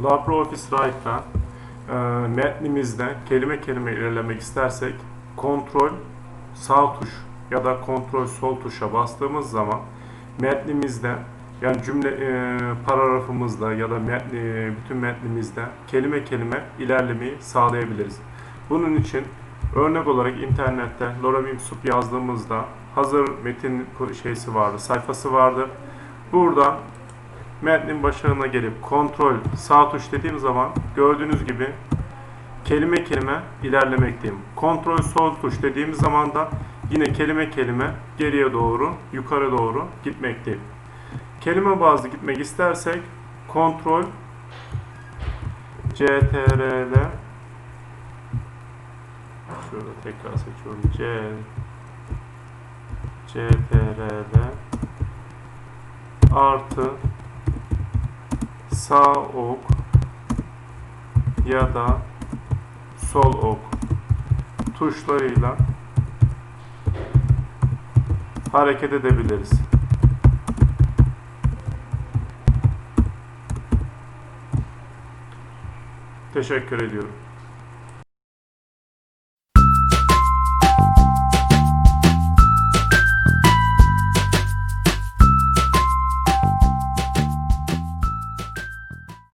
LibreOffice Write'da e, metnimizde kelime kelime ilerlemek istersek kontrol sağ tuş ya da kontrol sol tuşa bastığımız zaman metnimizde yani cümle e, paragrafımızda ya da metni, e, bütün metnimizde kelime kelime ilerlemeyi sağlayabiliriz. Bunun için örnek olarak internette Lorem Ipsum yazdığımızda hazır metin şeysi vardı, sayfası vardı. Buradan metnin başına gelip kontrol sağ tuş dediğim zaman gördüğünüz gibi kelime kelime ilerlemekteyim. Kontrol sol tuş dediğim zaman da yine kelime kelime geriye doğru, yukarı doğru gitmekteyim. Kelime bazlı gitmek istersek kontrol CTRL şurada tekrar seçiyorum. C CTRL artı sağ ok ya da sol ok tuşlarıyla hareket edebiliriz. Teşekkür ediyorum.